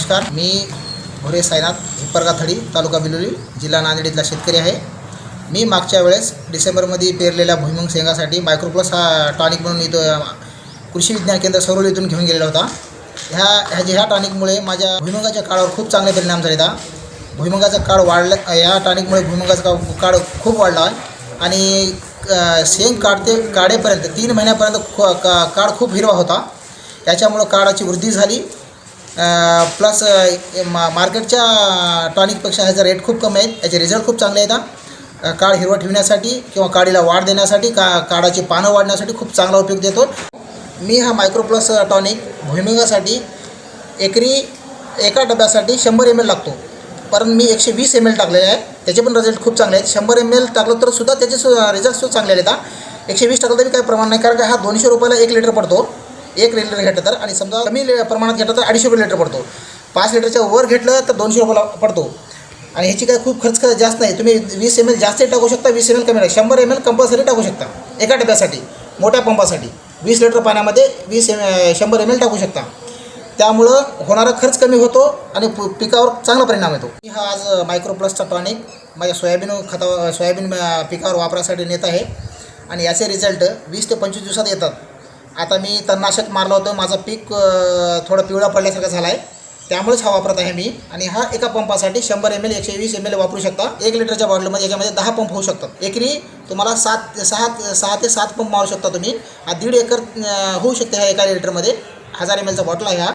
नमस्कार मी भोरे साईनाथ हिप्परगाथडी तालुका बिलोली जिल्हा नांदेड इथला शेतकरी आहे. मी मागच्या वेळेस डिसेंबरमध्ये पेरलेल्या भुईमुंग शेंगासाठी मायक्रोप्लस हा टॉनिक म्हणून इथं कृषी विज्ञान केंद्र सरोली इथून घेऊन गेलेला होता. ह्या ह्या ह्या टॉनिकमुळे माझ्या भुईमुगाच्या काळावर खूप चांगले परिणाम झाले होता भुईमुगाचा काळ वाढला या टॉनिकमुळे भुईमुगाचा का काळ खूप वाढला आहे. आणि शेंग काढते काढेपर्यंत तीन महिन्यापर्यंत खू- का काळ खूप हिरवा होता. याच्यामुळं काळाची वृद्धी झाली. प्लस मा मार्केटच्या टॉनिकपेक्षा ह्याचा रेट खूप कमी आहेत. याचे रिझल्ट खूप चांगले आहेत काळ हिरवा ठेवण्यासाठी किंवा काडीला वाढ देण्यासाठी का काळाची पानं वाढण्यासाठी खूप चांगला उपयोग देतो. मी हा मायक्रोप्लस टॉनिक भुईमुगासाठी एकरी एका डब्यासाठी शंभर एम एल लागतो. कारण मी एकशे वीस एम एल टाकलेले आहे त्याचे पण रिझल्ट खूप चांगले आहेत. शंभर एम एल टाकलं तर सुद्धा त्याचे सु रिझल्ट सुद्धा चांगले आहेत एकशे वीस टाकलं तरी काही प्रमाण नाही. कारण का हा दोनशे रुपयाला एक लिटर पडतो. एक लिटर घेतलं तर आणि समजा कमी प्रमाणात घेतलं तर अडीचशे रुपये लिटर पडतो. पाच लिटरच्या वर घेतलं तर दोनशे रुपयाला पडतो. आणि ह्याची काय खूप खर्च जास्त नाही. तुम्ही वीस एम एल जास्त टाकू शकता वीस एम एल कमी टाका शंभर एम एल कंपल्सरी टाकू शकता. एका डब्यासाठी मोठ्या पंपासाठी. वीस लिटर पाण्यामध्ये वीस एम शंभर एम एल टाकू शकता. त्यामुळं होणारा खर्च कमी होतो आणि पिकावर चांगला परिणाम येतो. मी हा आज मायक्रोप्लसचा टॉनिक माझ्या सोयाबीन खता सोयाबीन पिकावर वापरासाठी नेत आहे. आणि याचे रिझल्ट वीस ते पंचवीस दिवसात येतात. आता मी तणनाशक मारलं होतं. माझं पीक थोडं पिवळा पडल्यासारखं झाला आहे त्यामुळेच हा वापरत आहे मी. आणि हा एका पंपासाठी शंभर एम एल एकशे वीस एम एल वापरू शकता. एक लिटरच्या बॉटलमध्ये याच्यामध्ये दहा पंप होऊ शकतात. एकरी तुम्हाला सात सहा सहा ते सात पंप मारू शकता तुम्ही. हा दीड एकर होऊ शकते ह्या एका लिटरमध्ये. हजार एम एलचा बॉटल आहे हा.